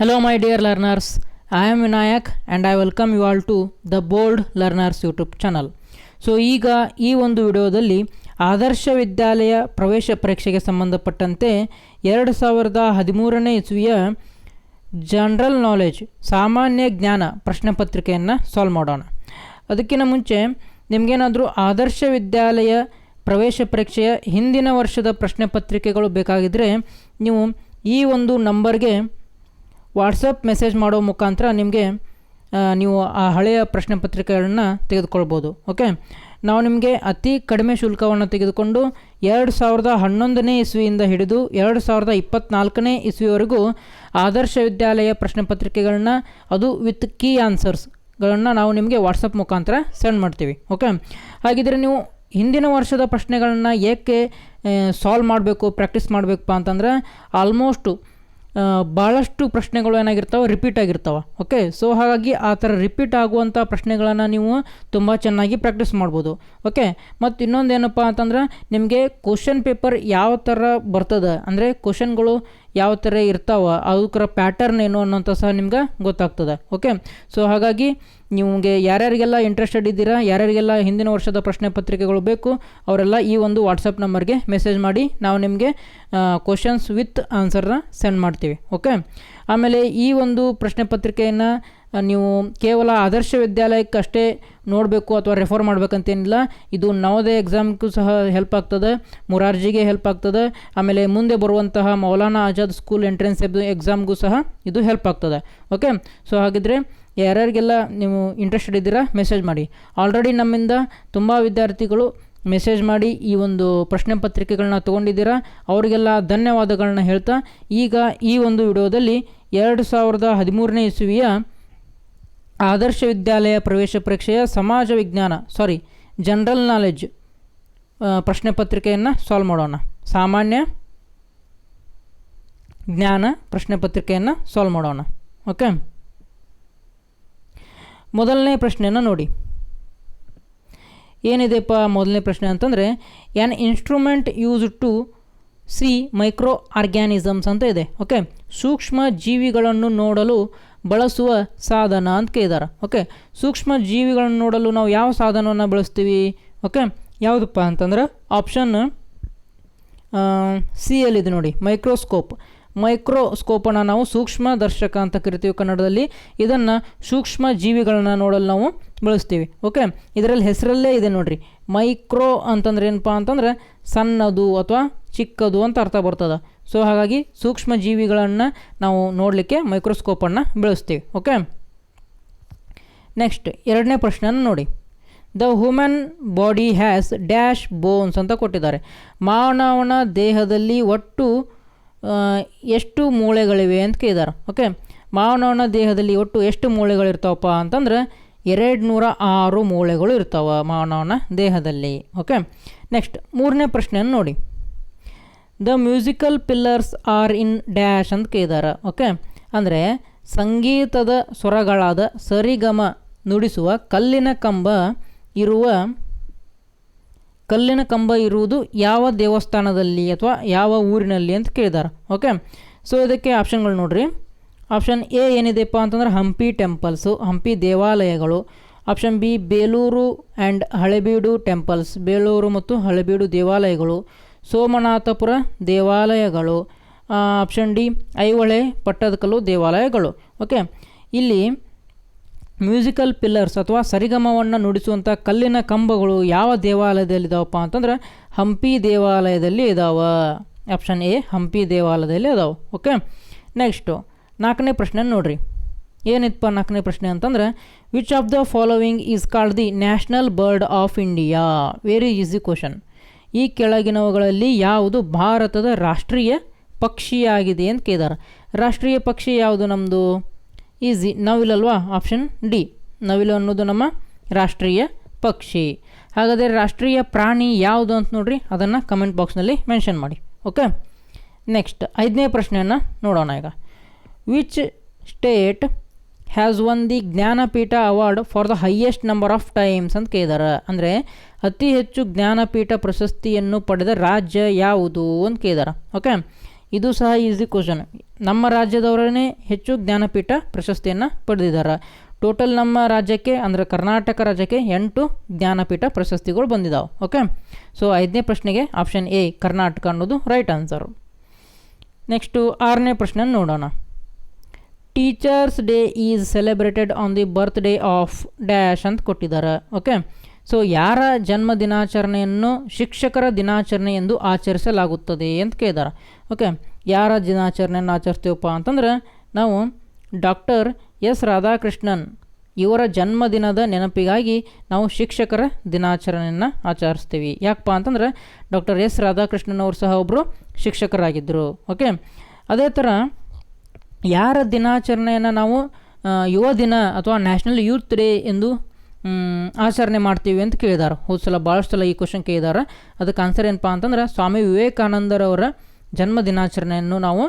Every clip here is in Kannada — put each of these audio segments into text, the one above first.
Hello, my dear learners. I am Vinayak and I welcome you all to the Bold Learners YouTube channel so ಈಗ ಈ ಒಂದು ವಿಡಿಯೋದಲ್ಲಿ ಆದರ್ಶ ವಿದ್ಯಾಲಯ ಪ್ರವೇಶ ಪರೀಕ್ಷೆಗೆ ಸಂಬಂಧಪಟ್ಟಂತೆ ಎರಡು ಸಾವಿರದ ಹದಿಮೂರನೇ ಇಸ್ವಿಯ ಜನರಲ್ ನಾಲೆಜ್ ಸಾಮಾನ್ಯ ಜ್ಞಾನ ಪ್ರಶ್ನೆ ಪತ್ರಿಕೆಯನ್ನು ಸಾಲ್ವ್ ಮಾಡೋಣ ಅದಕ್ಕಿಂತ ಮುಂಚೆ ನಿಮಗೇನಾದರೂ ಆದರ್ಶ ವಿದ್ಯಾಲಯ ಪ್ರವೇಶ ಪರೀಕ್ಷೆಯ ಹಿಂದಿನ ವರ್ಷದ ಪ್ರಶ್ನೆ ಪತ್ರಿಕೆಗಳು ಬೇಕಾಗಿದ್ದರೆ ನೀವು ಈ ಒಂದು ನಂಬರ್ಗೆ ವಾಟ್ಸಪ್ ಮೆಸೇಜ್ ಮಾಡೋ ಮುಖಾಂತರ ನಿಮಗೆ ನೀವು ಆ ಹಳೆಯ ಪ್ರಶ್ನೆ ಪತ್ರಿಕೆಗಳನ್ನು ತೆಗೆದುಕೊಳ್ಬೋದು, ಓಕೆ? ನಾವು ನಿಮಗೆ ಅತಿ ಕಡಿಮೆ ಶುಲ್ಕವನ್ನು ತೆಗೆದುಕೊಂಡು ಎರಡು ಸಾವಿರದ ಹನ್ನೊಂದನೇ ಇಸ್ವಿಯಿಂದ ಹಿಡಿದು ಎರಡು ಸಾವಿರದ ಇಪ್ಪತ್ತ್ನಾಲ್ಕನೇ ಇಸ್ವಿವರೆಗೂ ಆದರ್ಶ ವಿದ್ಯಾಲಯ ಪ್ರಶ್ನೆ ಪತ್ರಿಕೆಗಳನ್ನ, ಅದು ವಿತ್ ಕೀ ಆನ್ಸರ್ಸ್ಗಳನ್ನು ನಾವು ನಿಮಗೆ ವಾಟ್ಸಪ್ ಮುಖಾಂತರ ಸೆಂಡ್ ಮಾಡ್ತೀವಿ, ಓಕೆ? ಹಾಗಿದ್ರೆ ನೀವು ಹಿಂದಿನ ವರ್ಷದ ಪ್ರಶ್ನೆಗಳನ್ನು ಏಕೆ ಸಾಲ್ವ್ ಮಾಡಬೇಕು ಪ್ರಾಕ್ಟೀಸ್ ಮಾಡಬೇಕಪ್ಪ ಅಂತಂದ್ರೆ ಆಲ್ಮೋಸ್ಟು ಭಾಳಷ್ಟು ಪ್ರಶ್ನೆಗಳು ಏನಾಗಿರ್ತಾವೆ ರಿಪೀಟ್ ಆಗಿರ್ತಾವೆ. ಓಕೆ ಸೊ ಹಾಗಾಗಿ ಆ ಥರ ರಿಪೀಟ್ ಆಗುವಂಥ ಪ್ರಶ್ನೆಗಳನ್ನು ನೀವು ತುಂಬ ಚೆನ್ನಾಗಿ ಪ್ರಾಕ್ಟೀಸ್ ಮಾಡ್ಬೋದು. ಓಕೆ ಮತ್ತು ಇನ್ನೊಂದು ಏನಪ್ಪ ಅಂತಂದ್ರೆ, ನಿಮಗೆ ಕ್ವಶನ್ ಪೇಪರ್ ಯಾವ ಥರ ಬರ್ತದೆ? ಅಂದರೆ ಕ್ವಶನ್ಗಳು ಯಾವ ಥರ ಇರ್ತಾವ ಅದಕ್ಕರ ಪ್ಯಾಟರ್ನ್ ಏನು ಅನ್ನೋಂಥ ಸಹ ನಿಮ್ಗೆ ಗೊತ್ತಾಗ್ತದೆ ಓಕೆ ಸೊ ಹಾಗಾಗಿ ನಿಮಗೆ ಯಾರ್ಯಾರಿಗೆಲ್ಲ ಇಂಟ್ರೆಸ್ಟೆಡ್ ಇದ್ದೀರಾ, ಯಾರ್ಯಾರಿಗೆಲ್ಲ ಹಿಂದಿನ ವರ್ಷದ ಪ್ರಶ್ನೆ ಪತ್ರಿಕೆಗಳು ಬೇಕು, ಅವರೆಲ್ಲ ಈ ಒಂದು ವಾಟ್ಸಪ್ ನಂಬರ್ಗೆ ಮೆಸೇಜ್ ಮಾಡಿ, ನಾವು ನಿಮಗೆ ಕ್ವಶನ್ಸ್ ವಿತ್ ಆನ್ಸರ್ನ ಸೆಂಡ್ ಮಾಡ್ತೀವಿ ಓಕೆ ಆಮೇಲೆ ಈ ಒಂದು ಪ್ರಶ್ನೆ ಪತ್ರಿಕೆಯನ್ನು ನೀವು ಕೇವಲ ಆದರ್ಶ ವಿದ್ಯಾಲಯಕ್ಕಷ್ಟೇ ನೋಡಬೇಕು ಅಥವಾ ರೆಫರ್ ಮಾಡಬೇಕಂತೇನಿಲ್ಲ. ಇದು ನವೋದಯ ಎಕ್ಸಾಮ್ಗೂ ಸಹ ಹೆಲ್ಪ್ ಆಗ್ತದೆ, ಮುರಾರ್ಜಿಗೆ ಹೆಲ್ಪ್ ಆಗ್ತದೆ, ಆಮೇಲೆ ಮುಂದೆ ಬರುವಂತಹ ಮೌಲಾನಾ ಆಜಾದ್ ಸ್ಕೂಲ್ ಎಂಟ್ರೆನ್ಸ್ ಎಕ್ಸಾಮ್ಗೂ ಸಹ ಇದು ಹೆಲ್ಪ್ ಆಗ್ತದೆ. ಓಕೆ ಸೊ ಹಾಗಿದ್ರೆ ಯಾರ್ಯಾರಿಗೆಲ್ಲ ನೀವು ಇಂಟ್ರೆಸ್ಟೆಡ್ ಇದ್ದೀರಾ ಮೆಸೇಜ್ ಮಾಡಿ. ಆಲ್ರೆಡಿ ನಮ್ಮಿಂದ ತುಂಬ ವಿದ್ಯಾರ್ಥಿಗಳು ಮೆಸೇಜ್ ಮಾಡಿ ಈ ಒಂದು ಪ್ರಶ್ನೆ ಪತ್ರಿಕೆಗಳನ್ನ ತೊಗೊಂಡಿದ್ದೀರಾ, ಅವರಿಗೆಲ್ಲ ಧನ್ಯವಾದಗಳನ್ನ ಹೇಳ್ತಾ, ಈಗ ಈ ಒಂದು ವಿಡಿಯೋದಲ್ಲಿ ಎರಡು ಸಾವಿರದ ಹದಿಮೂರನೇ ಇಸುವಿಯ ಆದರ್ಶ ವಿದ್ಯಾಲಯ ಪ್ರವೇಶ ಪರೀಕ್ಷೆಯ ಸಮಾಜ ವಿಜ್ಞಾನ ಸಾರಿ ಜನರಲ್ ನಾಲೆಡ್ಜ್ ಪ್ರಶ್ನೆ ಪತ್ರಿಕೆಯನ್ನು ಸಾಲ್ವ್ ಮಾಡೋಣ. ಸಾಮಾನ್ಯ ಜ್ಞಾನ ಪ್ರಶ್ನೆ ಪತ್ರಿಕೆಯನ್ನು ಸಾಲ್ವ್ ಮಾಡೋಣ. ಓಕೆ ಮೊದಲನೇ ಪ್ರಶ್ನೆಯನ್ನು ನೋಡಿ. ಏನಿದೆಪ್ಪ ಮೊದಲನೇ ಪ್ರಶ್ನೆ ಅಂತಂದರೆ an instrument use to see microorganisms ಅಂತ ಇದೆ. ಓಕೆ ಸೂಕ್ಷ್ಮ ಜೀವಿಗಳನ್ನು ನೋಡಲು ಬಳಸುವ ಸಾಧನ ಅಂತ ಕೇಳಿದಾರೆ. ಓಕೆ ಸೂಕ್ಷ್ಮ ಜೀವಿಗಳನ್ನು ನೋಡಲು ನಾವು ಯಾವ ಸಾಧನವನ್ನು ಬಳಸ್ತೀವಿ? ಓಕೆ ಯಾವುದಪ್ಪ ಅಂತಂದ್ರೆ ಆಪ್ಷನ್ ಸಿ ಎಲ್ಲಿದೆ ನೋಡಿ. ಮೈಕ್ರೋಸ್ಕೋಪ್ ಮೈಕ್ರೋಸ್ಕೋಪನ್ನು ನಾವು ಸೂಕ್ಷ್ಮ ದರ್ಶಕ ಅಂತ ಕರಿತೀವಿ ಕನ್ನಡದಲ್ಲಿ. ಇದನ್ನು ಸೂಕ್ಷ್ಮ ಜೀವಿಗಳನ್ನು ನೋಡಲು ನಾವು ಬಳಸ್ತೀವಿ. ಓಕೆ ಇದರಲ್ಲಿ ಹೆಸರಲ್ಲೇ ಇದೆ ನೋಡಿರಿ. ಮೈಕ್ರೋ ಅಂತಂದ್ರೆ ಏನಪ್ಪ ಅಂತಂದ್ರೆ ಸಣ್ಣದು ಅಥವಾ ಚಿಕ್ಕದು ಅಂತ ಅರ್ಥ ಬರ್ತದೆ. ಸೊ ಹಾಗಾಗಿ ಸೂಕ್ಷ್ಮ ಜೀವಿಗಳನ್ನು ನಾವು ನೋಡಲಿಕ್ಕೆ ಮೈಕ್ರೋಸ್ಕೋಪನ್ನು ಬೆಳೆಸ್ತೀವಿ ಓಕೆ ನೆಕ್ಸ್ಟ್ ಎರಡನೇ ಪ್ರಶ್ನೆಯನ್ನು ನೋಡಿ. The human body has dash bones ಅಂತ ಕೊಟ್ಟಿದ್ದಾರೆ. ಮಾನವನ ದೇಹದಲ್ಲಿ ಒಟ್ಟು ಎಷ್ಟು ಮೂಳೆಗಳಿವೆ ಅಂತ ಕೇಳಿದ್ದಾರೆ ಓಕೆ ಮಾನವನ ದೇಹದಲ್ಲಿ ಒಟ್ಟು ಎಷ್ಟು ಮೂಳೆಗಳಿರ್ತಾವಪ್ಪ ಅಂತಂದ್ರೆ ಎರಡು ನೂರ ಆರು ಮೂಳೆಗಳು ಇರ್ತಾವೆ ಮಾನವನ ದೇಹದಲ್ಲಿ ಓಕೆ ನೆಕ್ಸ್ಟ್ ಮೂರನೇ ಪ್ರಶ್ನೆಯನ್ನು ನೋಡಿ. The musical pillars are in dash ಅಂತ ಕೇಳಿದ್ದಾರೆ ಓಕೆ ಅಂದರೆ ಸಂಗೀತದ ಸ್ವರಗಳಾದ ಸರಿಗಮ ನುಡಿಸುವ ಕಲ್ಲಿನ ಕಂಬ ಇರುವ, ಕಲ್ಲಿನ ಕಂಬ ಇರುವುದು ಯಾವ ದೇವಸ್ಥಾನದಲ್ಲಿ ಅಥವಾ ಯಾವ ಊರಿನಲ್ಲಿ ಅಂತ ಕೇಳಿದ್ದಾರೆ ಓಕೆ ಸೊ ಇದಕ್ಕೆ ಆಪ್ಷನ್ಗಳು ನೋಡಿರಿ. ಆಪ್ಷನ್ ಎ ಏನಿದೆಪ್ಪ ಅಂತಂದ್ರೆ ಹಂಪಿ ಟೆಂಪಲ್ಸು ಹಂಪಿ ದೇವಾಲಯಗಳು. Option B Belur and Halebidu temples Belur ಮತ್ತು ಹಳೆಬೀಡು ದೇವಾಲಯಗಳು. ಸೋಮನಾಥಪುರ ದೇವಾಲಯಗಳು ಆಪ್ಷನ್ ಡಿ, ಐಹೊಳೆ ಪಟ್ಟದಕಲ್ಲು ದೇವಾಲಯಗಳು. ಓಕೆ, ಇಲ್ಲಿ ಮ್ಯೂಸಿಕಲ್ ಪಿಲ್ಲರ್ಸ್ ಅಥವಾ ಸರಿಗಮವನ್ನು ನುಡಿಸುವಂಥ ಕಲ್ಲಿನ ಕಂಬಗಳು ಯಾವ ದೇವಾಲಯದಲ್ಲಿ ಇದಾವಪ್ಪ ಅಂತಂದ್ರೆ ಹಂಪಿ ದೇವಾಲಯದಲ್ಲಿ ಇದಾವ. ಆಪ್ಷನ್ ಎ, ಹಂಪಿ ದೇವಾಲಯದಲ್ಲಿ ಇದಾವೆ ಓಕೆ, ನೆಕ್ಸ್ಟು ನಾಲ್ಕನೇ ಪ್ರಶ್ನೆ ನೋಡ್ರಿ. ಏನಿತ್ತಪ್ಪ ನಾಲ್ಕನೇ ಪ್ರಶ್ನೆ ಅಂತಂದ್ರೆ which of the following is called the national bird of India very easy question ಈ ಕೆಳಗಿನವುಗಳಲ್ಲಿ ಯಾವುದು ಭಾರತದ ರಾಷ್ಟ್ರೀಯ ಪಕ್ಷಿಯಾಗಿದೆ ಅಂತ ಕೇಳಿದಾರೆ. ರಾಷ್ಟ್ರೀಯ ಪಕ್ಷಿ ಯಾವುದು ನಮ್ಮದು ಈಸಿ ನವಿಲಲ್ವಾ ಆಪ್ಷನ್ ಡಿ ನವಿಲು ಅನ್ನೋದು ನಮ್ಮ ರಾಷ್ಟ್ರೀಯ ಪಕ್ಷಿ. ಹಾಗಾದರೆ ರಾಷ್ಟ್ರೀಯ ಪ್ರಾಣಿ ಯಾವುದು ಅಂತ ನೋಡಿರಿ, ಅದನ್ನು ಕಮೆಂಟ್ ಬಾಕ್ಸ್ನಲ್ಲಿ ಮೆನ್ಷನ್ ಮಾಡಿ. ಓಕೆ ನೆಕ್ಸ್ಟ್ ಐದನೇ ಪ್ರಶ್ನೆಯನ್ನು ನೋಡೋಣ ಈಗ. Which state has won the Jnanpith award for the highest number of times ಅಂತ ಕೇಳಿದಾರೆ. ಅಂದರೆ ಅತಿ ಹೆಚ್ಚು ಜ್ಞಾನಪೀಠ ಪ್ರಶಸ್ತಿಯನ್ನು ಪಡೆದ ರಾಜ್ಯ ಯಾವುದು ಅಂತ ಕೇಳಿದಾರೆ. ಓಕೆ ಇದು ಸಹ ಈಸಿ ಕ್ವಶನ್ ನಮ್ಮ ರಾಜ್ಯದವರೇ ಹೆಚ್ಚು ಜ್ಞಾನಪೀಠ ಪ್ರಶಸ್ತಿಯನ್ನು ಪಡೆದಿದ್ದಾರೆ. ಟೋಟಲ್ ನಮ್ಮ ರಾಜ್ಯಕ್ಕೆ, ಅಂದರೆ ಕರ್ನಾಟಕ ರಾಜ್ಯಕ್ಕೆ ಎಂಟು ಜ್ಞಾನಪೀಠ ಪ್ರಶಸ್ತಿಗಳು ಬಂದಿದ್ದಾವೆ ಓಕೆ ಸೊ ಐದನೇ ಪ್ರಶ್ನೆಗೆ ಆಪ್ಷನ್ ಎ ಕರ್ನಾಟಕ ಅನ್ನೋದು ರೈಟ್ ಆನ್ಸರು ನೆಕ್ಸ್ಟು ಆರನೇ ಪ್ರಶ್ನೆ ನೋಡೋಣ. Teachers day is celebrated on the birthday of dash ಅಂತ ಕೊಟ್ಟಿದ್ದಾರೆ. ಓಕೆ ಸೊ ಯಾರ ಜನ್ಮ ದಿನಾಚರಣೆಯನ್ನು ಶಿಕ್ಷಕರ ದಿನಾಚರಣೆ ಎಂದು ಆಚರಿಸಲಾಗುತ್ತದೆ ಅಂತ ಕೇಳಿದ್ದಾರೆ. ಓಕೆ ಯಾರ ದಿನಾಚರಣೆಯನ್ನು ಆಚರಿಸ್ತೀವಪ್ಪ ಅಂತಂದ್ರೆ, ನಾವು ಡಾಕ್ಟರ್ ಎಸ್ ರಾಧಾಕೃಷ್ಣನ್ ಇವರ ಜನ್ಮದಿನದ ನೆನಪಿಗಾಗಿ ನಾವು ಶಿಕ್ಷಕರ ದಿನಾಚರಣೆಯನ್ನು ಆಚರಿಸ್ತೀವಿ. ಯಾಕಪ್ಪ ಅಂತಂದ್ರೆ, ಡಾಕ್ಟರ್ ಎಸ್ ರಾಧಾಕೃಷ್ಣನ್ ಅವರು ಸಹ ಒಬ್ಬರು ಶಿಕ್ಷಕರಾಗಿದ್ದರು. ಓಕೆ ಅದೇ ಥರ ಯಾರ ದಿನಾಚರಣೆಯನ್ನು ನಾವು ಯುವ ದಿನ ಅಥವಾ ನ್ಯಾಷನಲ್ ಯೂತ್ ಡೇ ಎಂದು ಆಚರಣೆ ಮಾಡ್ತೀವಿ ಅಂತ ಕೇಳಿದಾರೆ. ಹೋದ ಸಲ ಭಾಳಷ್ಟು ಸಲ ಈ ಕ್ವಶನ್ ಕೇಳಿದಾರೆ. ಅದಕ್ಕೆ ಆನ್ಸರ್ ಏನಪ್ಪ ಅಂತಂದ್ರೆ, ಸ್ವಾಮಿ ವಿವೇಕಾನಂದರವರ ಜನ್ಮ ದಿನಾಚರಣೆಯನ್ನು ನಾವು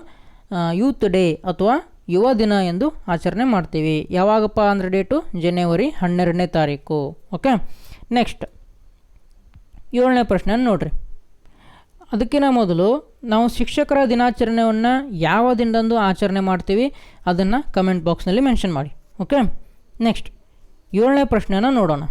ಯೂತ್ ಡೇ ಅಥವಾ ಯುವ ದಿನ ಎಂದು ಆಚರಣೆ ಮಾಡ್ತೀವಿ. ಯಾವಾಗಪ್ಪ ಅಂದರೆ ಡೇಟು ಜನವರಿ ಹನ್ನೆರಡನೇ ತಾರೀಕು. ಓಕೆ ನೆಕ್ಸ್ಟ್ ಏಳನೇ ಪ್ರಶ್ನೆ ನೋಡ್ರಿ. ಅದಕ್ಕಿಂತ ಮೊದಲು ನಾವು ಶಿಕ್ಷಕರ ದಿನಾಚರಣೆಯನ್ನು ಯಾವ ದಿನದಂದು ಆಚರಣೆ ಮಾಡ್ತೀವಿ ಅದನ್ನು ಕಮೆಂಟ್ ಬಾಕ್ಸ್ನಲ್ಲಿ ಮೆನ್ಷನ್ ಮಾಡಿ. ಓಕೆ ನೆಕ್ಸ್ಟ್ ಏಳನೇ ಪ್ರಶ್ನೆನ ನೋಡೋಣ.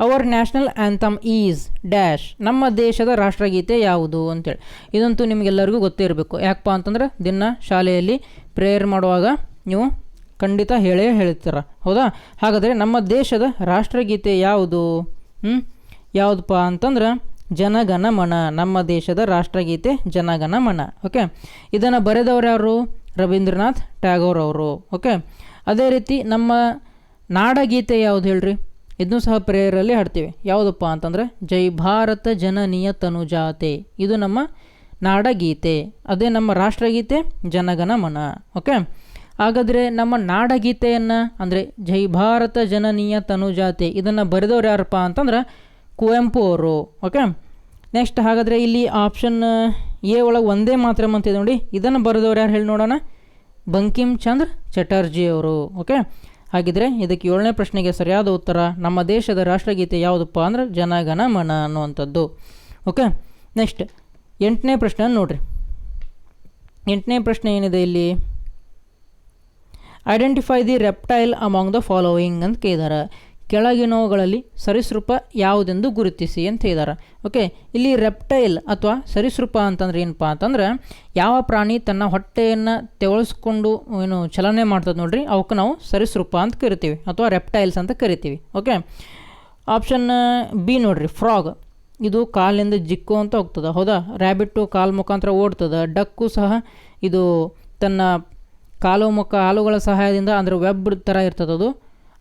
Our national anthem is dash ನಮ್ಮ ದೇಶದ ರಾಷ್ಟ್ರಗೀತೆ ಯಾವುದು ಅಂತೇಳಿ. ಇದಂತೂ ನಿಮಗೆಲ್ಲರಿಗೂ ಗೊತ್ತೇ ಇರಬೇಕು. ಯಾಕಪ್ಪ ಅಂತಂದ್ರೆ ದಿನ ಶಾಲೆಯಲ್ಲಿ ಪ್ರೇಯರ್ ಮಾಡುವಾಗ ನೀವು ಖಂಡಿತ ಹೇಳೇ ಹೇಳ್ತೀರ. ಹೌದಾ? ಹಾಗಾದರೆ ನಮ್ಮ ದೇಶದ ರಾಷ್ಟ್ರಗೀತೆ ಯಾವುದು? ಹ್ಞೂ ಯಾವುದಪ್ಪ ಅಂತಂದ್ರೆ ಜನಗಣ ಮನ ನಮ್ಮ ದೇಶದ ರಾಷ್ಟ್ರಗೀತೆ ಜನಗಣ ಮನ ಓಕೆ ಇದನ್ನು ಬರೆದವರು ಯಾರು? ರವೀಂದ್ರನಾಥ್ ಟ್ಯಾಗೋರ್ ಅವರು ಓಕೆ ಅದೇ ರೀತಿ ನಮ್ಮ ನಾಡಗೀತೆ ಯಾವುದು ಹೇಳ್ರಿ? ಇದನ್ನು ಸಹ ಪ್ರೇಯರಲ್ಲಿ ಹಾಡ್ತೀವಿ. ಯಾವುದಪ್ಪ ಅಂತಂದರೆ, ಜೈ ಭಾರತ ಜನನೀಯ ತನುಜಾತೆ. ಇದು ನಮ್ಮ ನಾಡಗೀತೆ. ಅದೇ ನಮ್ಮ ರಾಷ್ಟ್ರಗೀತೆ ಜನಗಣ ಮನ ಓಕೆ ಹಾಗಾದರೆ ನಮ್ಮ ನಾಡಗೀತೆಯನ್ನು ಅಂದರೆ, ಜೈ ಭಾರತ ಜನನೀಯ ತನುಜಾತೆ, ಇದನ್ನು ಬರೆದವ್ರು ಯಾರಪ್ಪ ಅಂತಂದ್ರೆ ಕುವೆಂಪು ಅವರು ಓಕೆ ನೆಕ್ಸ್ಟ್ ಹಾಗಾದರೆ ಇಲ್ಲಿ ಆಪ್ಷನ್ ಎ ಒಳಗೆ ಒಂದೇ ಮಾತ್ರ ಅಂತಿದೆ ನೋಡಿ. ಇದನ್ನು ಬರೆದವ್ರು ಯಾರು ಹೇಳಿ ನೋಡೋಣ? ಬಂಕಿಮ್ ಚಂದ್ರ ಚಟರ್ಜಿ ಅವರು ಓಕೆ ಹಾಗಿದ್ರೆ ಇದಕ್ಕೆ ಏಳನೇ ಪ್ರಶ್ನೆಗೆ ಸರಿಯಾದ ಉತ್ತರ, ನಮ್ಮ ದೇಶದ ರಾಷ್ಟ್ರಗೀತೆ ಯಾವುದಪ್ಪ ಅಂದ್ರೆ ಜನಗಣ ಮನ ಅನ್ನುವಂಥದ್ದು ಓಕೆ ನೆಕ್ಸ್ಟ್ ಎಂಟನೇ ಪ್ರಶ್ನೆ ನೋಡ್ರಿ. ಎಂಟನೇ ಪ್ರಶ್ನೆ ಏನಿದೆ ಇಲ್ಲಿ? Identify the reptile among the following ಅಂತ ಕೇಳಿದಾರೆ. ಕೆಳಗಿನವುಗಳಲ್ಲಿ ಸರೀಸೃಪ ಯಾವುದೆಂದು ಗುರುತಿಸಿ ಅಂತ ಹೇಳಿದಾರೆ. ಓಕೆ ಇಲ್ಲಿ ರೆಪ್ಟೈಲ್ ಅಥವಾ ಸರೀಸೃಪ ಅಂತಂದ್ರೆ ಏನಪ್ಪ ಅಂತಂದ್ರೆ ಯಾವ ಪ್ರಾಣಿ ತನ್ನ ಹೊಟ್ಟೆಯನ್ನು ತೆವಳಿಸ್ಕೊಂಡು, ಏನು, ಚಲನೆ ಮಾಡ್ತದೆ ನೋಡ್ರಿ, ಅವಕ್ಕೆ ನಾವು ಸರೀಸೃಪ ಅಂತ ಕರಿತೀವಿ ಅಥವಾ ರೆಪ್ಟೈಲ್ಸ್ ಅಂತ ಕರಿತೀವಿ. ಓಕೆ ಆಪ್ಷನ್ ಬಿ ನೋಡ್ರಿ ಫ್ರಾಗ್ ಇದು ಕಾಲಿಂದ ಜಿಕ್ಕು ಅಂತ ಹೋಗ್ತದೆ. ಹೌದಾ? ರ್ಯಾಬಿಟ್ಟು ಕಾಲು ಮುಖಾಂತರ ಓಡ್ತದೆ. ಡಕ್ಕು ಸಹ ಇದು ತನ್ನ ಕಾಲು ಮುಖ ಹಾಲುಗಳ ಸಹಾಯದಿಂದ ಅಂದರೆ ವೆಬ್ ಥರ ಇರ್ತದದು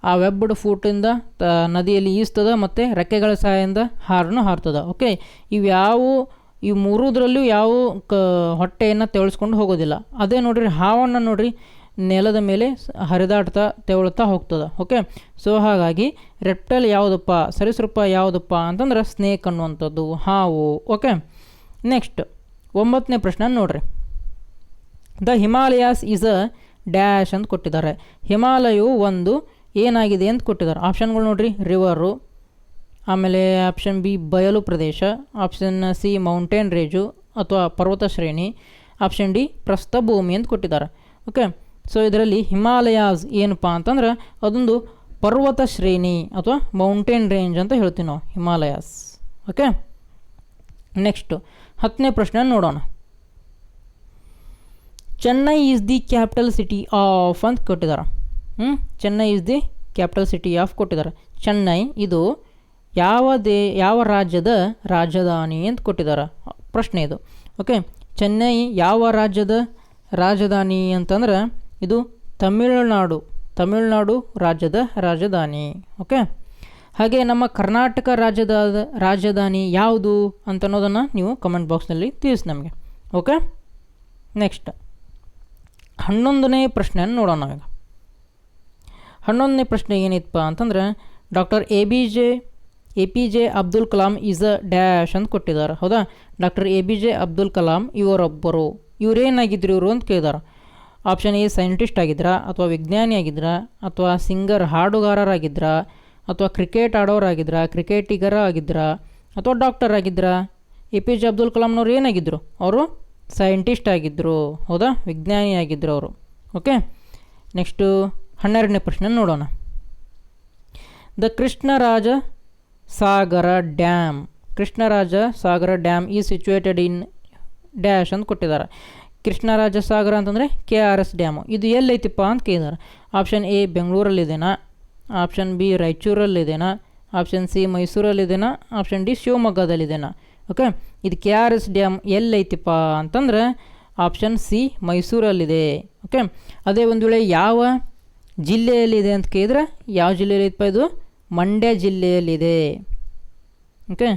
ಆ ವೆಬ್ಡ್ ಫೂಟಿಂದ ತ ನದಿಯಲ್ಲಿ ಈಸ್ತದ ಮತ್ತು ರೆಕ್ಕೆಗಳ ಸಹಾಯದಿಂದ ಹಾರನ್ನು ಹಾರ್ತದೆ. ಓಕೆ ಇವ್ಯಾವು, ಈ ಮೂರೂದರಲ್ಲೂ ಯಾವ ಕ, ಹೊಟ್ಟೆಯನ್ನು ತೆವಳಿಸ್ಕೊಂಡು ಹೋಗೋದಿಲ್ಲ. ಅದೇ ನೋಡಿರಿ, ಹಾವನ್ನು ನೋಡಿರಿ, ನೆಲದ ಮೇಲೆ ಹರಿದಾಡ್ತಾ ತೆವಳ್ತಾ ಹೋಗ್ತದೆ. ಓಕೆ ಸೊ ಹಾಗಾಗಿ ರೆಪ್ಟೈಲ್ ಯಾವುದಪ್ಪ, ಸರಿಸೃಪ ಯಾವುದಪ್ಪ ಅಂತಂದ್ರೆ ಸ್ನೇಕ್ ಅನ್ನುವಂಥದ್ದು, ಹಾವು. ಓಕೆ ನೆಕ್ಸ್ಟ್ ಒಂಬತ್ತನೇ ಪ್ರಶ್ನೆ ನೋಡಿರಿ. The Himalayas is a dash ಅಂತ ಕೊಟ್ಟಿದ್ದಾರೆ. ಹಿಮಾಲಯವು ಒಂದು ಏನಾಗಿದೆ ಅಂತ ಕೊಟ್ಟಿದ್ದಾರೆ. ಆಪ್ಷನ್ಗಳು ನೋಡ್ರಿ ರಿವರು ಆಮೇಲೆ ಆಪ್ಷನ್ ಬಿ ಬಯಲು ಪ್ರದೇಶ ಆಪ್ಷನ್ ಸಿ ಮೌಂಟೇನ್ ರೇಜು ಅಥವಾ ಪರ್ವತ ಶ್ರೇಣಿ ಆಪ್ಷನ್ ಡಿ ಪ್ರಸ್ಥಭೂಮಿ ಅಂತ ಕೊಟ್ಟಿದ್ದಾರೆ. ಓಕೆ ಸೊ ಇದರಲ್ಲಿ ಹಿಮಾಲಯಾಸ್ ಏನಪ್ಪ ಅಂತಂದ್ರೆ ಅದೊಂದು ಪರ್ವತ ಶ್ರೇಣಿ ಅಥವಾ ಮೌಂಟೇನ್ ರೇಂಜ್ ಅಂತ ಹೇಳ್ತೀವಿ ನಾವು ಹಿಮಾಲಯಾಸ್ ಓಕೆ ನೆಕ್ಸ್ಟು ಹತ್ತನೇ ಪ್ರಶ್ನೆ ನೋಡೋಣ. Chennai is the capital city of ಅಂತ ಕೊಟ್ಟಿದ್ದಾರೆ. Chennai is the capital city of ಕೊಟ್ಟಿದ್ದಾರೆ. ಚೆನ್ನೈ ಇದು ಯಾವ ದೇ, ಯಾವ ರಾಜ್ಯದ ರಾಜಧಾನಿ ಅಂತ ಕೊಟ್ಟಿದ್ದಾರೆ. ಪ್ರಶ್ನೆ ಇದು. ಓಕೆ ಚೆನ್ನೈ ಯಾವ ರಾಜ್ಯದ ರಾಜಧಾನಿ ಅಂತಂದ್ರೆ ಇದು ತಮಿಳುನಾಡು ತಮಿಳುನಾಡು ರಾಜ್ಯದ ರಾಜಧಾನಿ. ಓಕೆ ಹಾಗೆ ನಮ್ಮ ಕರ್ನಾಟಕ ರಾಜ್ಯದ, ರಾಜಧಾನಿ ಯಾವುದು ಅಂತ ಅನ್ನೋದನ್ನು ನೀವು ಕಮೆಂಟ್ ಬಾಕ್ಸ್ನಲ್ಲಿ ತಿಳಿಸಿ ನಮಗೆ. ಓಕೆ ನೆಕ್ಸ್ಟ್ ಹನ್ನೊಂದನೇ ಪ್ರಶ್ನೆಯನ್ನು ನೋಡೋಣ ನಾವೀಗ ಹನ್ನೊಂದನೇ ಪ್ರಶ್ನೆ ಏನಿತ್ತಪ್ಪ ಅಂತಂದ್ರೆ, doctor A B J, A P J Abdul Kalam is a dash ಅಂತ ಕೊಟ್ಟಿದ್ದಾರೆ. ಹೌದಾ? Doctor A B J Abdul Kalam ಇವರೊಬ್ಬರು. ಇವರೇನಾಗಿದ್ರು ಇವರು ಅಂತ ಕೇಳಿದಾರೆ. ಆಪ್ಷನ್ ಎ, ಸೈಂಟಿಸ್ಟ್ ಆಗಿದ್ರ, ಅಥವಾ ವಿಜ್ಞಾನಿ ಆಗಿದ್ರ, ಅಥವಾ ಸಿಂಗರ್ ಹಾಡುಗಾರರಾಗಿದ್ರಾ ಅಥವಾ ಕ್ರಿಕೆಟ್ ಆಡೋರಾಗಿದ್ರಾ ಕ್ರಿಕೆಟಿಗರ ಆಗಿದ್ರ, ಅಥವಾ ಡಾಕ್ಟರ್ ಆಗಿದ್ರ? ಎ ಪಿ ಜೆ ಅಬ್ದುಲ್ ಕಲಾಂನವ್ರು ಏನಾಗಿದ್ದರು ಅವರು ಸೈಂಟಿಸ್ಟ್ ಆಗಿದ್ದರು ಹೌದಾ? ವಿಜ್ಞಾನಿ ಆಗಿದ್ದರು ಅವರು. ಓಕೆ? ನೆಕ್ಸ್ಟು ಹನ್ನೆರಡನೇ ಪ್ರಶ್ನೆ ನೋಡೋಣ. The Krishnaraja Sagara dam Krishnaraja Sagara dam ಈ ಸಿಚುವೇಟೆಡ್ ಇನ್ ಡ್ಯಾಶ್ ಅಂತ ಕೊಟ್ಟಿದ್ದಾರೆ. ಕೃಷ್ಣರಾಜ ಸಾಗರ ಅಂತಂದರೆ ಕೆ ಆರ್ ಎಸ್ ಡ್ಯಾಮು ಇದು ಎಲ್ಲೈತಿಪ್ಪ ಅಂತ ಕೇಳಿದ್ದಾರೆ. ಆಪ್ಷನ್ ಎ ಬೆಂಗಳೂರಲ್ಲಿದೆನಾ? ಆಪ್ಷನ್ ಬಿ ರಾಯಚೂರಲ್ಲಿದೆನಾ? ಆಪ್ಷನ್ ಸಿ ಮೈಸೂರಲ್ಲಿದೆನಾ? ಆಪ್ಷನ್ ಡಿ ಶಿವಮೊಗ್ಗದಲ್ಲಿದೆನಾ? ಓಕೆ ಇದು ಕೆ ಆರ್ ಎಸ್ ಡ್ಯಾಮ್ ಎಲ್ಲೈತಿಪ್ಪ ಅಂತಂದ್ರೆ ಆಪ್ಷನ್ ಸಿ ಮೈಸೂರಲ್ಲಿದೆ. ಓಕೆ ಅದೇ ಒಂದು ವೇಳೆ ಯಾವ ಜಿಲ್ಲೆಯಲ್ಲಿದೆ ಅಂತ ಕೇಳಿದ್ರೆ ಯಾವ ಜಿಲ್ಲೆಯಲ್ಲಿದೆಪ್ಪ ಇದು? ಮಂಡ್ಯ ಜಿಲ್ಲೆಯಲ್ಲಿದೆ. ಓಕೆ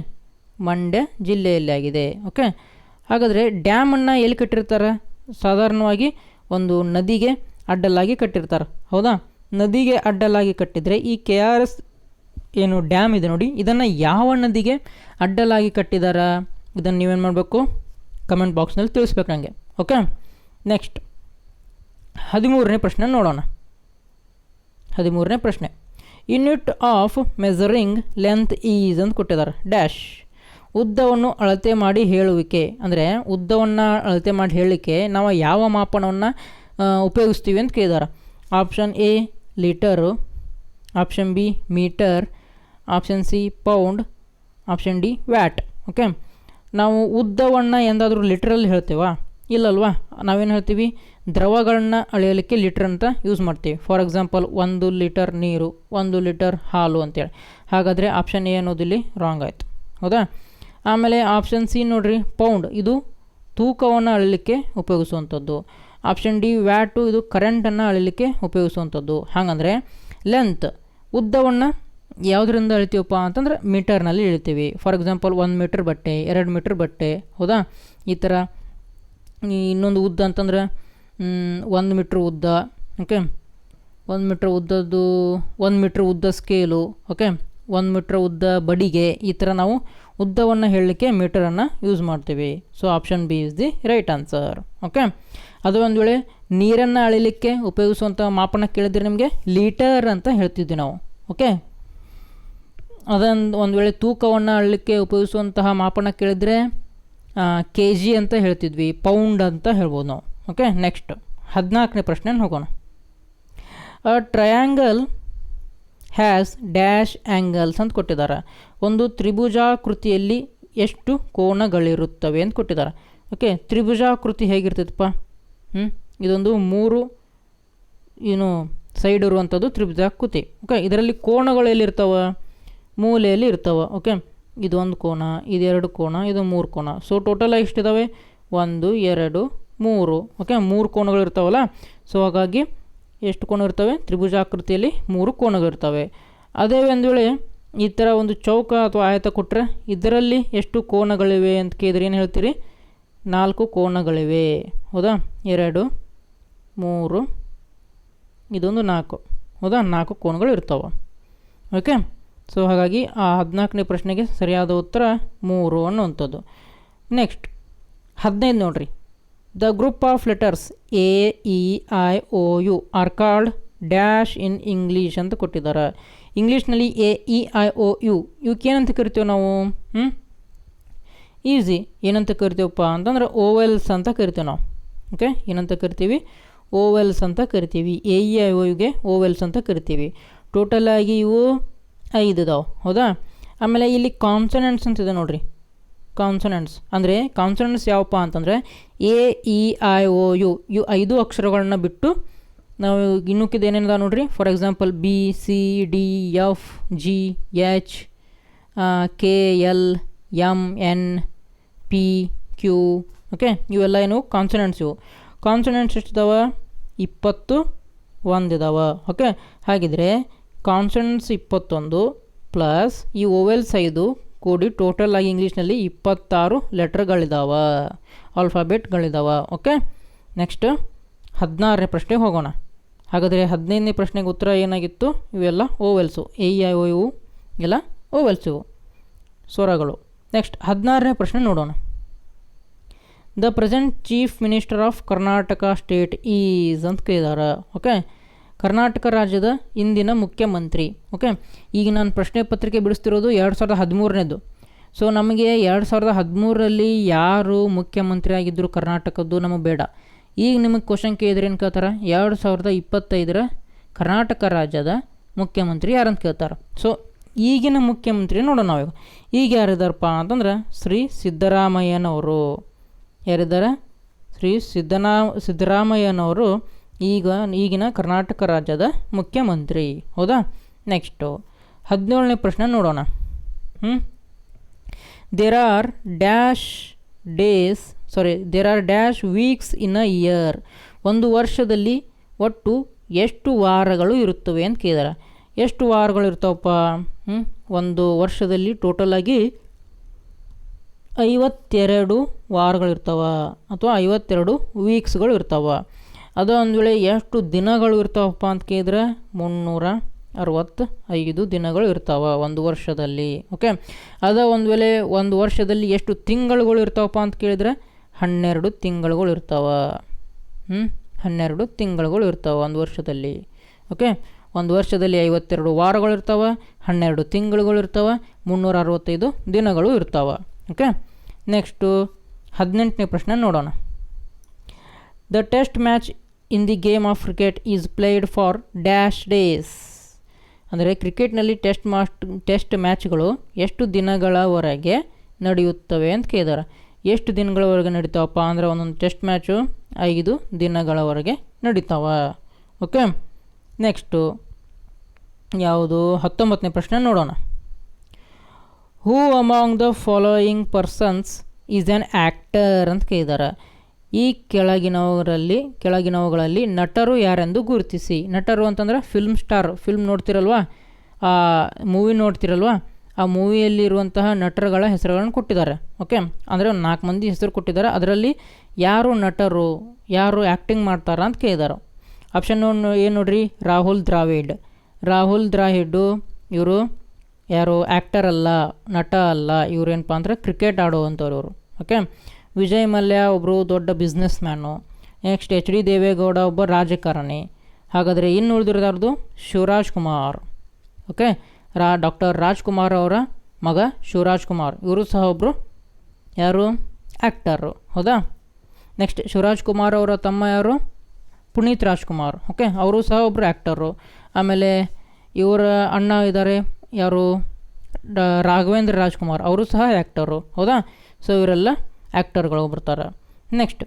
ಮಂಡ್ಯ ಜಿಲ್ಲೆಯಲ್ಲಿ ಆಗಿದೆ. ಓಕೆ ಹಾಗಾದರೆ ಡ್ಯಾಮನ್ನು ಎಲ್ಲಿ ಕಟ್ಟಿರ್ತಾರೆ? ಸಾಧಾರಣವಾಗಿ ಒಂದು ನದಿಗೆ ಅಡ್ಡಲಾಗಿ ಕಟ್ಟಿರ್ತಾರೆ. ಹೌದಾ? ನದಿಗೆ ಅಡ್ಡಲಾಗಿ ಕಟ್ಟಿದರೆ ಈ ಕೆ ಆರ್ ಎಸ್ ಏನು ಡ್ಯಾಮ್ ಇದೆ ನೋಡಿ, ಇದನ್ನು ಯಾವ ನದಿಗೆ ಅಡ್ಡಲಾಗಿ ಕಟ್ಟಿದಾರ? ಇದನ್ನು ನೀವೇನು ಮಾಡಬೇಕು? ಕಮೆಂಟ್ ಬಾಕ್ಸ್ನಲ್ಲಿ ತಿಳಿಸ್ಬೇಕು ನನಗೆ ಓಕೆ ನೆಕ್ಸ್ಟ್ ಹದಿಮೂರನೇ ಪ್ರಶ್ನೆ ನೋಡೋಣ. ಹದಿಮೂರನೇ ಪ್ರಶ್ನೆ. Unit of measuring length is ಅಂತ ಕೊಟ್ಟಿದ್ದಾರೆ. ಡ್ಯಾಶ್ ಉದ್ದವನ್ನು ಅಳತೆ ಮಾಡಿ ಹೇಳುವಿಕೆ. ಅಂದರೆ ಉದ್ದವನ್ನು ಅಳತೆ ಮಾಡಿ ಹೇಳಲಿಕ್ಕೆ ನಾವು ಯಾವ ಮಾಪನವನ್ನು ಉಪಯೋಗಿಸ್ತೀವಿ ಅಂತ ಕೇಳಿದಾರೆ option A litre option B metre option C pound option D watt okay ನಾವು ಉದ್ದವನ್ನು ಎಂದಾದರೂ ಲೀಟ್ರಲ್ಲಿ ಹೇಳ್ತೇವಾ? ಇಲ್ಲಲ್ವಾ? ನಾವೇನು ಹೇಳ್ತೀವಿ? ದ್ರವಗಳನ್ನ ಅಳೆಯಲಿಕ್ಕೆ ಲೀಟರ್ ಅಂತ ಯೂಸ್ ಮಾಡ್ತೀವಿ. ಫಾರ್ ಎಕ್ಸಾಂಪಲ್ ಒಂದು ಲೀಟರ್ ನೀರು, ಒಂದು ಲೀಟರ್ ಹಾಲು ಅಂತೇಳಿ. ಹಾಗಾದರೆ ಆಪ್ಷನ್ ಎ ಅನ್ನೋದಿಲ್ಲಿ ರಾಂಗ್ ಆಯಿತು. ಹೌದಾ? ಆಮೇಲೆ ಆಪ್ಷನ್ ಸಿ ನೋಡಿರಿ ಪೌಂಡ್ ಇದು ತೂಕವನ್ನು ಅಳಿಲಿಕ್ಕೆ ಉಪಯೋಗಿಸುವಂಥದ್ದು. ಆಪ್ಷನ್ ಡಿ ವ್ಯಾಟು ಇದು ಕರೆಂಟನ್ನು ಅಳಿಲಿಕ್ಕೆ ಉಪಯೋಗಿಸುವಂಥದ್ದು. ಹಾಗಂದರೆ ಲೆಂತ್ ಉದ್ದವನ್ನು ಯಾವುದರಿಂದ ಅಳಿತೀವಪ್ಪ ಅಂತಂದ್ರೆ ಮೀಟರ್ನಲ್ಲಿ ಇಳಿತೀವಿ ಫಾರ್ ಎಕ್ಸಾಂಪಲ್ ಒಂದು ಮೀಟ್ರ್ ಬಟ್ಟೆ, ಎರಡು ಮೀಟ್ರ್ ಬಟ್ಟೆ. ಹೌದಾ? ಈ ಥರ ಇನ್ನೊಂದು ಉದ್ದ ಅಂತಂದ್ರೆ ಒಂದು ಮೀಟ್ರ್ ಉದ್ದ ಓಕೆ ಒಂದು ಮೀಟ್ರ್ ಉದ್ದದ್ದು, ಒಂದು ಮೀಟ್ರ್ ಉದ್ದ ಸ್ಕೇಲು ಓಕೆ ಒಂದು ಮೀಟ್ರ್ ಉದ್ದ ಬಡಿಗೆ, ಈ ಥರ ನಾವು ಉದ್ದವನ್ನು ಹೇಳಲಿಕ್ಕೆ ಮೀಟರನ್ನು ಯೂಸ್ ಮಾಡ್ತೀವಿ. So option B is the right answer okay ಅದು ಒಂದು ವೇಳೆ ನೀರನ್ನು ಅಳಿಲಿಕ್ಕೆ ಉಪಯೋಗಿಸುವಂಥ ಮಾಪನ ಕೇಳಿದ್ರೆ ನಿಮಗೆ ಲೀಟರ್ ಅಂತ ಹೇಳ್ತಿದ್ವಿ ನಾವು ಓಕೆ ಅದೊಂದು, ಒಂದು ವೇಳೆ ತೂಕವನ್ನು ಅಳಲಿಕ್ಕೆ ಉಪಯೋಗಿಸುವಂತಹ ಮಾಪನ ಕೇಳಿದರೆ ಕೆ ಜಿ ಅಂತ ಹೇಳ್ತಿದ್ವಿ, ಪೌಂಡ್ ಅಂತ ಹೇಳ್ಬೋದು ನಾವು. ಓಕೆ ನೆಕ್ಸ್ಟ್ ಹದಿನಾಲ್ಕನೇ ಪ್ರಶ್ನೆ ಹೋಗೋಣ. A triangle has dash angles ಅಂತ ಕೊಟ್ಟಿದ್ದಾರೆ. ಒಂದು ತ್ರಿಭುಜಾಕೃತಿಯಲ್ಲಿ ಎಷ್ಟು ಕೋನಗಳಿರುತ್ತವೆ ಅಂತ ಕೊಟ್ಟಿದ್ದಾರೆ. ಓಕೆ ತ್ರಿಭುಜಾಕೃತಿ ಹೇಗಿರ್ತೈತಪ್ಪ ಹ್ಞೂ ಇದೊಂದು ಮೂರು, ಏನು ಸೈಡ್ ಇರುವಂಥದ್ದು ತ್ರಿಭುಜಾಕೃತಿ. ಓಕೆ ಇದರಲ್ಲಿ ಕೋಣಗಳು ಎಲ್ಲಿರ್ತಾವೆ ಮೂಲೆಯಲ್ಲಿ ಇರ್ತವೆ. ಓಕೆ ಇದು ಒಂದು ಕೋನ ಇದೆರಡು ಕೋನ, ಇದು ಮೂರು ಕೋನ. ಸೊ ಟೋಟಲ್ ಎಷ್ಟಿದ್ದಾವೆ ಒಂದು, ಎರಡು, ಮೂರು. ಓಕೆ ಮೂರು ಕೋನಗಳು ಇರ್ತಾವಲ್ಲ? ಸೊ ಹಾಗಾಗಿ ಎಷ್ಟು ಕೋಣ ಇರ್ತವೆ? ತ್ರಿಭುಜಾಕೃತಿಯಲ್ಲಿ ಮೂರು ಕೋಣಗಳಿರ್ತವೆ ಅದೇ ಒಂದು ವೇಳೆ ಈ ಥರ ಒಂದು ಚೌಕ ಅಥವಾ ಆಯತ ಕೊಟ್ಟರೆ ಇದರಲ್ಲಿ ಎಷ್ಟು ಕೋನಗಳಿವೆ ಅಂತ ಕೇಳಿದ್ರೆ ಏನು ಹೇಳ್ತೀರಿ? ನಾಲ್ಕು ಕೋನಗಳಿವೆ. ಹೌದಾ? ಎರಡು, ಮೂರು, ಇದೊಂದು ನಾಲ್ಕು. ಹೌದಾ? ನಾಲ್ಕು ಕೋನಗಳು ಇರ್ತಾವೆ. ಓಕೆ ಸೊ ಹಾಗಾಗಿ ಆ ಹದಿನಾಲ್ಕನೇ ಪ್ರಶ್ನೆಗೆ ಸರಿಯಾದ ಉತ್ತರ ಮೂರು ಅನ್ನುವಂಥದ್ದು. ನೆಕ್ಸ್ಟ್ ಹದಿನೈದು ನೋಡ್ರಿ. The group of letters A E I O U are called dash in English ಅಂತ ಕೊಟ್ಟಿದ್ದಾರೆ. ಇಂಗ್ಲೀಷ್ನಲ್ಲಿ A E I O U ಇವಕ್ಕೆ ಏನಂತ ಕರಿತೀವಿ ನಾವು? ಹ್ಞೂ ಈಸಿ ಏನಂತ ಕರಿತೀವಪ್ಪ ಅಂತಂದ್ರೆ ಓವೆಲ್ಸ್ ಅಂತ ಕರಿತೀವಿ ನಾವು. ಓಕೆ ಏನಂತ ಕರಿತೀವಿ? ಓವೆಲ್ಸ್ ಅಂತ ಕರಿತೀವಿ. ಎ ಇ ಐ ಒ ಯುಗೆ ಓವೆಲ್ಸ್ ಅಂತ ಕರಿತೀವಿ. ಆಗಿ ಇವು ಐದು ಇದಾವೆ ಹೌದಾ? ಆಮೇಲೆ ಇಲ್ಲಿ ಕಾನ್ಸನೆಂಟ್ಸ್ ಅಂತಿದೆ ನೋಡಿರಿ. ಕಾನ್ಸನೆಂಟ್ಸ್ ಅಂದರೆ ಕಾನ್ಸನೆಂಟ್ಸ್ ಯಾವಪ್ಪ ಅಂತಂದರೆ A E I O U ಇವು ಐದು ಅಕ್ಷರಗಳನ್ನ ಬಿಟ್ಟು ನಾವು ಇನ್ನುಕ್ಕಿದ ಏನೇನಿದೆ ನೋಡ್ರಿ? For example B C D F G H K L M N P Q okay ಇವೆಲ್ಲ ಏನು? ಕಾನ್ಸನೆಂಟ್ಸ್ ಇವು. ಕಾನ್ಸನೆಂಟ್ಸ್ ಎಷ್ಟಿದಾವೆ? ಇಪ್ಪತ್ತು ಒಂದಿದಾವೆ. ಓಕೆ ಹಾಗಿದ್ರೆ ಕಾನ್ಸನೆಂಟ್ಸ್ ಇಪ್ಪತ್ತೊಂದು ಪ್ಲಸ್ ಈ ಓವೆಲ್ಸ್ ಐದು ಕೂಡಿ ಟೋಟಲ್ ಆಗಿ ಇಂಗ್ಲೀಷ್ನಲ್ಲಿ ಇಪ್ಪತ್ತಾರು ಲೆಟ್ರ್ಗಳಿದಾವೆ ಆಲ್ಫಾಬೆಟ್ಗಳಿದಾವೆ ಓಕೆ ನೆಕ್ಸ್ಟ್ ಹದಿನಾರನೇ ಪ್ರಶ್ನೆಗೆ ಹೋಗೋಣ. ಹಾಗಾದರೆ ಹದಿನೈದನೇ ಪ್ರಶ್ನೆಗೆ ಉತ್ತರ ಏನಾಗಿತ್ತು? ಇವೆಲ್ಲ vowels A I O U ಎಲ್ಲ ಓವೆಲ್ಸ್ ಸ್ವರಗಳು. ನೆಕ್ಸ್ಟ್ ಹದಿನಾರನೇ ಪ್ರಶ್ನೆ ನೋಡೋಣ. The present chief minister of Karnataka state is ಅಂತ ಕೇಳಿದಾರೆ ಓಕೆ ಕರ್ನಾಟಕ ರಾಜ್ಯದ ಇಂದಿನ ಮುಖ್ಯಮಂತ್ರಿ. ಓಕೆ? ಈಗ ನಾನು ಪ್ರಶ್ನೆ ಪತ್ರಿಕೆ ಬಿಡಿಸ್ತಿರೋದು ಎರಡು ಸಾವಿರದ ಹದಿಮೂರನೇದು. ಸೊ ನಮಗೆ ಎರಡು ಸಾವಿರದ ಹದಿಮೂರರಲ್ಲಿ ಯಾರು ಮುಖ್ಯಮಂತ್ರಿ ಆಗಿದ್ದರು ಕರ್ನಾಟಕದ್ದು ನಮಗೆ ಬೇಡ. ಈಗ ನಿಮಗೆ ಕ್ವಶನ್ ಕೇಳಿದ್ರೆ ಏನು ಕೇಳ್ತಾರೆ? ಎರಡು ಸಾವಿರದ ಇಪ್ಪತ್ತೈದರ ಕರ್ನಾಟಕ ರಾಜ್ಯದ ಮುಖ್ಯಮಂತ್ರಿ ಯಾರಂತ ಕೇಳ್ತಾರೆ? ಸೊ ಈಗಿನ ಮುಖ್ಯಮಂತ್ರಿ ನೋಡೋಣ ನಾವೀಗ. ಈಗ ಯಾರಿದ್ದಾರಪ್ಪ ಅಂತಂದ್ರೆ ಶ್ರೀ ಸಿದ್ದರಾಮಯ್ಯನವರು. ಯಾರಿದ್ದಾರೆ? ಶ್ರೀ ಸಿದ್ದನಾ, ಸಿದ್ದರಾಮಯ್ಯನವರು ಈಗ ಈಗಿನ ಕರ್ನಾಟಕ ರಾಜ್ಯದ ಮುಖ್ಯಮಂತ್ರಿ. ಹೌದಾ? ನೆಕ್ಸ್ಟು ಹದಿನೇಳನೇ ಪ್ರಶ್ನೆ ನೋಡೋಣ. ಹ್ಞೂ there are dash days sorry there are dash weeks in a year ಒಂದು ವರ್ಷದಲ್ಲಿ ಒಟ್ಟು ಎಷ್ಟು ವಾರಗಳು ಇರುತ್ತವೆ ಅಂತ ಕೇಳಿದಾರೆ. ಎಷ್ಟು ವಾರಗಳು ಇರ್ತಾವಪ್ಪ? ಹ್ಞೂ ಒಂದು ವರ್ಷದಲ್ಲಿ ಟೋಟಲಾಗಿ ಐವತ್ತೆರಡು ವಾರಗಳಿರ್ತಾವ ಅಥವಾ ಐವತ್ತೆರಡು ವೀಕ್ಸ್ಗಳು ಇರ್ತಾವ. ಅದು ಒಂದು ವೇಳೆ ಎಷ್ಟು ದಿನಗಳು ಇರ್ತಾವಪ್ಪ ಅಂತ ಕೇಳಿದ್ರೆ ಮುನ್ನೂರ ಅರವತ್ತು ಐದು ದಿನಗಳು ಇರ್ತಾವೆ ಒಂದು ವರ್ಷದಲ್ಲಿ ಓಕೆ ಅದ ಒಂದು ವೇಳೆ ಒಂದು ವರ್ಷದಲ್ಲಿ ಎಷ್ಟು ತಿಂಗಳುಗಳು ಇರ್ತಾವಪ್ಪ ಅಂತ ಕೇಳಿದ್ರೆ ಹನ್ನೆರಡು ತಿಂಗಳುಗಳು ಇರ್ತಾವ ಹ್ಞೂ ಹನ್ನೆರಡು ತಿಂಗಳುಗಳು ಇರ್ತಾವೆ ಒಂದು ವರ್ಷದಲ್ಲಿ ಓಕೆ ಒಂದು ವರ್ಷದಲ್ಲಿ ಐವತ್ತೆರಡು ವಾರಗಳು ಇರ್ತಾವೆ, ಹನ್ನೆರಡು ತಿಂಗಳುಗಳು ಇರ್ತಾವೆ, ಮುನ್ನೂರ ಅರವತ್ತೈದು ದಿನಗಳು ಇರ್ತಾವೆ ಓಕೆ ನೆಕ್ಸ್ಟು ಹದಿನೆಂಟನೇ ಪ್ರಶ್ನೆ ನೋಡೋಣ. The test match in the game of cricket is played for dash days ಅಂದರೆ ಕ್ರಿಕೆಟ್ನಲ್ಲಿ ಟೆಸ್ಟ್ ಮಾಸ್ಟ್ ಟೆಸ್ಟ್ ಮ್ಯಾಚ್ಗಳು ಎಷ್ಟು ದಿನಗಳವರೆಗೆ ನಡೆಯುತ್ತವೆ ಅಂತ ಕೇಳಿದಾರೆ. ಎಷ್ಟು ದಿನಗಳವರೆಗೆ ನಡೀತಾವಪ್ಪ ಅಂದರೆ ಒಂದೊಂದು ಟೆಸ್ಟ್ ಮ್ಯಾಚು ಐದು ದಿನಗಳವರೆಗೆ ನಡೀತಾವ. ಓಕೆ ನೆಕ್ಸ್ಟು ಯಾವುದು? ಹತ್ತೊಂಬತ್ತನೇ ಪ್ರಶ್ನೆ ನೋಡೋಣ. Who among the following persons is an actor ಅಂತ ಕೇಳಿದ್ದಾರೆ ಈ ಕೆಳಗಿನವರಲ್ಲಿ, ಕೆಳಗಿನವುಗಳಲ್ಲಿ ನಟರು ಯಾರೆಂದು ಗುರುತಿಸಿ. ನಟರು ಅಂತಂದ್ರೆ ಫಿಲ್ಮ್ ಸ್ಟಾರ್. ಫಿಲ್ಮ್ ನೋಡ್ತಿರಲ್ವಾ? ಆ ಮೂವಿ ನೋಡ್ತಿರಲ್ವ? ಆ ಮೂವಿಯಲ್ಲಿರುವಂತಹ ನಟರುಗಳ ಹೆಸರುಗಳನ್ನು ಕೊಟ್ಟಿದ್ದಾರೆ. ಓಕೆ? ಅಂದರೆ ಒಂದು ನಾಲ್ಕು ಮಂದಿ ಹೆಸರು ಕೊಟ್ಟಿದ್ದಾರೆ. ಅದರಲ್ಲಿ ಯಾರು ನಟರು, ಯಾರು ಆ್ಯಕ್ಟಿಂಗ್ ಮಾಡ್ತಾರ ಅಂತ ಕೇಳಿದಾರೆ ಆಪ್ಷನ್ ಏನು ನೋಡ್ರಿ? ರಾಹುಲ್ ದ್ರಾವಿಡ್. ರಾಹುಲ್ ದ್ರಾವಿಡು ಇವರು ಯಾರು? ಆ್ಯಕ್ಟರ್ ಅಲ್ಲ, ನಟ ಅಲ್ಲ. ಇವರೇನಪ್ಪ ಅಂದರೆ ಕ್ರಿಕೆಟ್ ಆಡುವಂಥವ್ರು ಇವರು. ಓಕೆ? ವಿಜಯ್ ಮಲ್ಯ ಒಬ್ಬರು ದೊಡ್ಡ businessman next H D Deve Gowda ಒಬ್ಬ ರಾಜಕಾರಣಿ. ಹಾಗಾದರೆ ಇನ್ನು ಉಳಿದಿರೋದಾರ್ದು ಶಿವರಾಜ್ ಕುಮಾರ್. ಓಕೆ ರಾ ಡಾಕ್ಟರ್ ರಾಜ್ಕುಮಾರ್ ಅವರ ಮಗ ಶಿವರಾಜ್ ಕುಮಾರ್. ಇವರು ಸಹ ಒಬ್ಬರು ಯಾರು? ಆ್ಯಕ್ಟರು ಹೌದಾ? ನೆಕ್ಸ್ಟ್ ಶಿವರಾಜ್ ಕುಮಾರ್ ಅವರ ತಮ್ಮ ಯಾರು? ಪುನೀತ್ ರಾಜ್ಕುಮಾರ್. ಓಕೆ ಅವರು ಸಹ ಒಬ್ಬರು ಆ್ಯಕ್ಟರು ಆಮೇಲೆ ಇವರ ಅಣ್ಣ ಇದ್ದಾರೆ ಯಾರು? ರಾಘವೇಂದ್ರ ರಾಜ್ಕುಮಾರ್. ಅವರು ಸಹ ಆ್ಯಕ್ಟರು ಹೌದಾ? ಸೊ ಇವರೆಲ್ಲ ಆ್ಯಕ್ಟರ್ಗಳು ಬರ್ತಾರೆ. ನೆಕ್ಸ್ಟ್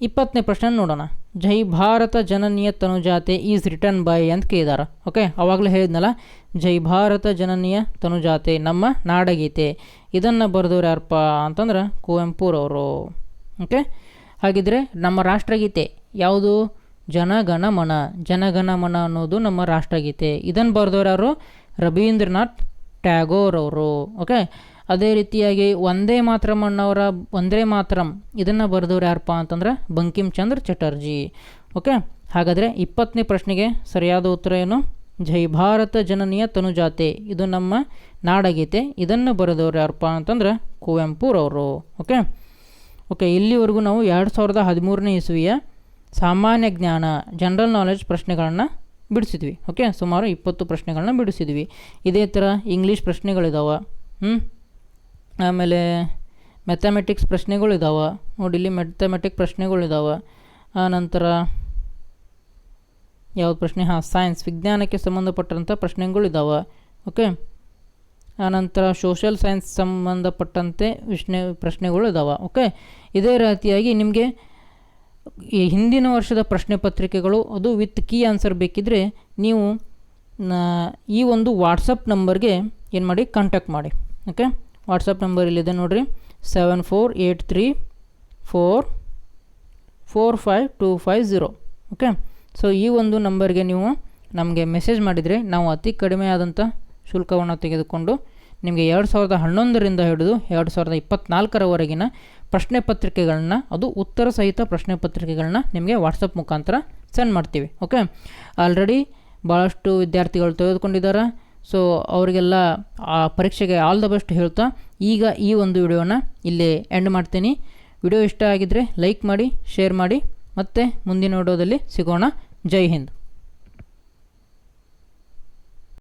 ಇಪ್ಪತ್ತನೇ ಪ್ರಶ್ನೆ ನೋಡೋಣ. Jai Bharata Jananiya Tanujate is written by ಅಂತ ಕೇಳಿದಾರೆ. ಓಕೆ ಅವಾಗಲೇ ಹೇಳಿದ್ನಲ್ಲ? ಜೈ ಭಾರತ ಜನನೀಯ ತನುಜಾತೆ ನಮ್ಮ ನಾಡಗೀತೆ. ಇದನ್ನು ಬರೆದವ್ರು ಯಾರಪ್ಪ ಅಂತಂದ್ರೆ ಕುವೆಂಪುರವರು. ಓಕೆ ಹಾಗಿದ್ರೆ ನಮ್ಮ ರಾಷ್ಟ್ರಗೀತೆ ಯಾವುದು? ಜನಗಣ ಮನ ಜನಗಣ ಮನ ಅನ್ನೋದು ನಮ್ಮ ರಾಷ್ಟ್ರಗೀತೆ. ಇದನ್ನು ಬರೆದವ್ರು ಯಾರು? ರವೀಂದ್ರನಾಥ್ ಟ್ಯಾಗೋರ್ ಅವರು ಓಕೆ ಅದೇ ರೀತಿಯಾಗಿ ಒಂದೇ ಮಾತ್ರಮ್ ಅಣ್ಣವರ ಒಂದೇ ಮಾತ್ರಮ್ ಇದನ್ನು ಬರೆದವ್ರು ಯಾರಪ್ಪ ಅಂತಂದ್ರೆ ಬಂಕಿಮ್ ಚಂದ್ರ ಚಟರ್ಜಿ. ಓಕೆ? ಹಾಗಾದರೆ ಇಪ್ಪತ್ತನೇ ಪ್ರಶ್ನೆಗೆ ಸರಿಯಾದ ಉತ್ತರ ಏನು? ಜೈ ಭಾರತ ಜನನೀಯ ತನುಜಾತೆ. ಇದು ನಮ್ಮ ನಾಡಗೀತೆ. ಇದನ್ನು ಬರೆದವ್ರು ಯಾರಪ್ಪ ಅಂತಂದ್ರೆ ಕುವೆಂಪುರವರು. ಓಕೆ? ಓಕೆ, ಇಲ್ಲಿವರೆಗೂ ನಾವು ಎರಡು ಸಾವಿರದ ಹದಿಮೂರನೇ ಇಸುವಿಯ ಸಾಮಾನ್ಯ ಜ್ಞಾನ, ಜನರಲ್ ನಾಲೆಜ್ ಪ್ರಶ್ನೆಗಳನ್ನು ಬಿಡಿಸಿದ್ವಿ. ಓಕೆ? ಸುಮಾರು ಇಪ್ಪತ್ತು ಪ್ರಶ್ನೆಗಳನ್ನ ಬಿಡಿಸಿದ್ವಿ. ಇದೇ ಥರ ಇಂಗ್ಲೀಷ್ ಪ್ರಶ್ನೆಗಳಿದಾವೆ. ಹ್ಞೂ ಆಮೇಲೆ ಮೆಥಮೆಟಿಕ್ಸ್ ಪ್ರಶ್ನೆಗಳಿದಾವೆ. ನೋಡಿ, ಇಲ್ಲಿ ಮೆಥಮೆಟಿಕ್ ಪ್ರಶ್ನೆಗಳಿದಾವೆ. ಆನಂತರ ಯಾವ್ದು ಪ್ರಶ್ನೆ? ಹಾಂ ಸೈನ್ಸ್ ವಿಜ್ಞಾನಕ್ಕೆ ಸಂಬಂಧಪಟ್ಟಂಥ ಪ್ರಶ್ನೆಗಳಿದಾವೆ. ಓಕೆ ಆನಂತರ ಸೋಷಲ್ ಸೈನ್ಸ್ ಸಂಬಂಧಪಟ್ಟಂತೆ ವಿಷ್ಣೆ ಪ್ರಶ್ನೆಗಳು ಇದಾವೆ ಓಕೆ ಇದೇ ರೀತಿಯಾಗಿ ನಿಮಗೆ ಈ ಹಿಂದಿನ ವರ್ಷದ ಪ್ರಶ್ನೆ ಪತ್ರಿಕೆಗಳು, ಅದು ವಿತ್ ಕೀ ಆನ್ಸರ್ ಬೇಕಿದ್ದರೆ ನೀವು ಈ ಒಂದು ವಾಟ್ಸಪ್ ನಂಬರ್ಗೆ ಏನು ಮಾಡಿ ಕಾಂಟ್ಯಾಕ್ಟ್ ಮಾಡಿ. ಓಕೆ ವಾಟ್ಸಪ್ ನಂಬರ್ ಇಲ್ಲಿದೆ ನೋಡಿರಿ. Seven four eight three four four five two five zero okay so ಈ ಒಂದು ನಂಬರ್ಗೆ ನೀವು ನಮಗೆ ಮೆಸೇಜ್ ಮಾಡಿದರೆ ನಾವು ಅತಿ ಕಡಿಮೆ ಆದಂಥ ಶುಲ್ಕವನ್ನು ತೆಗೆದುಕೊಂಡು ನಿಮಗೆ ಎರಡು ಸಾವಿರದ ಹನ್ನೊಂದರಿಂದ ಹಿಡಿದು ಎರಡು ಸಾವಿರದ ಇಪ್ಪತ್ತ್ನಾಲ್ಕರವರೆಗಿನ ಪ್ರಶ್ನೆ ಪತ್ರಿಕೆಗಳನ್ನ, ಅದು ಉತ್ತರ ಸಹಿತ ಪ್ರಶ್ನೆ ಪತ್ರಿಕೆಗಳನ್ನ ನಿಮಗೆ ವಾಟ್ಸಪ್ ಮುಖಾಂತರ ಸೆಂಡ್ ಮಾಡ್ತೀವಿ. ಓಕೆ ಆಲ್ರೆಡಿ ಭಾಳಷ್ಟು ವಿದ್ಯಾರ್ಥಿಗಳು ತೆಗೆದುಕೊಂಡಿದ್ದಾರೆ. ಸೊ ಅವರಿಗೆಲ್ಲ, ಆ ಪರೀಕ್ಷೆಗೆ ಆಲ್ ದ ಬೆಸ್ಟ್ ಹೇಳ್ತಾ, ಈಗ ಈ ಒಂದು ವಿಡಿಯೋನ ಇಲ್ಲಿ ಎಂಡ್ ಮಾಡ್ತೀನಿ. ವಿಡಿಯೋ ಇಷ್ಟ ಆಗಿದ್ದರೆ ಲೈಕ್ ಮಾಡಿ ಶೇರ್ ಮಾಡಿ, ಮತ್ತು ಮುಂದಿನ ವಿಡಿಯೋದಲ್ಲಿ ಸಿಗೋಣ. ಜೈ ಹಿಂದ್.